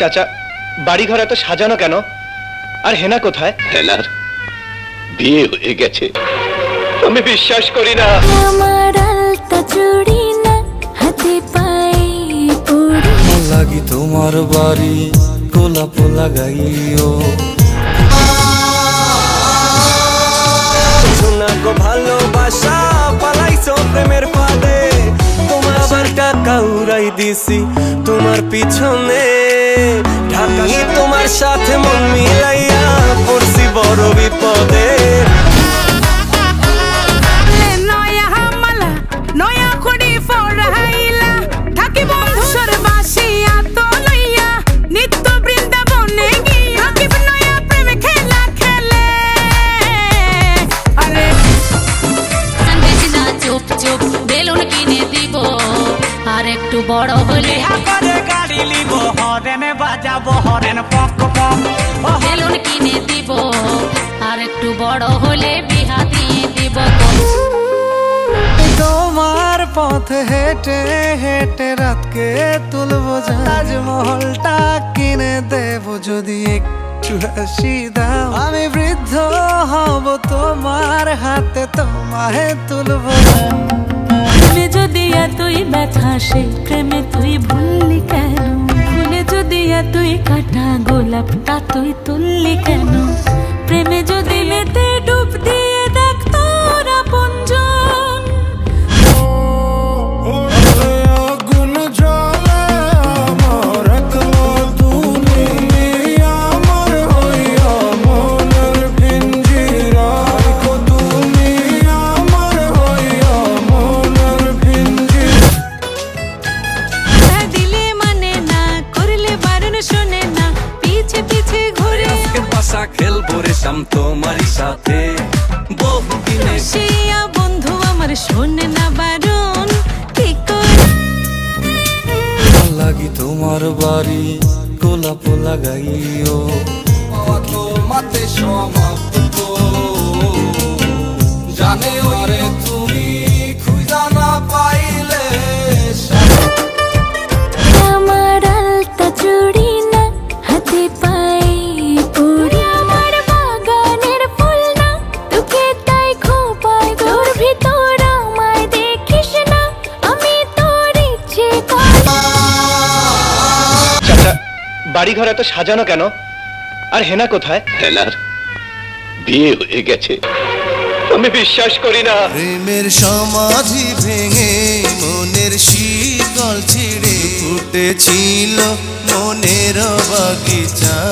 চাচা বাড়িঘর এত সাজানো কেন? আর হেনা কোথায়? হেনার বিয়ে হয়ে গেছে। আমি বিশ্বাস করি না। আমার আলতা চুড়ি না হাতে পায়ে পড়ি। লাগি তোমার বাড়ি গোলাপ লাগাইও। গো ভালোবাসা পালাইছো প্রেমের ফাঁদে। তোমার টাকা উড়াই দিছি তোমার পিছনে সাথে মন মিলাইয়া পড়ছি বড় বিপদে। চুপ চুপ বেলুন কিনে দিব আর একটু বড় হলে একটু বড় হলে বিহা দিয়ে দিব তোমার পথ হেঁটে হেঁটে রাতকে তুলবো তাজমহলটা কিনে দেব যদি একটু হাসি দাও। আমি বৃদ্ধ হব তোমার হাতে তোমায় তুলবো। প্রেমে যদি এতই ব্যথা সেই প্রেমে তুই ভুললি কেন? ভুলে যদি এতই কাটা গোলাপটা তুই তুললি কেন? পাশা খেলব রে শাম তোমারই সাথে। বহুদিনে শিয়া বন্ধু আমার শোনে না বারণ কি করে লাগি তোমার বাড়ি গোলাপ লাগাইও। মাতে সমাপ্ত বাড়িঘর এত সাজানো কেন? আর হেনা কোথায়? হেনার বিয়ে হয়ে গেছে। আমি বিশ্বাস করি না। প্রেমের সমাধি ভেঙে মনের শীতল ছিঁড়ে ফুটেছিল মনের বাগিচা।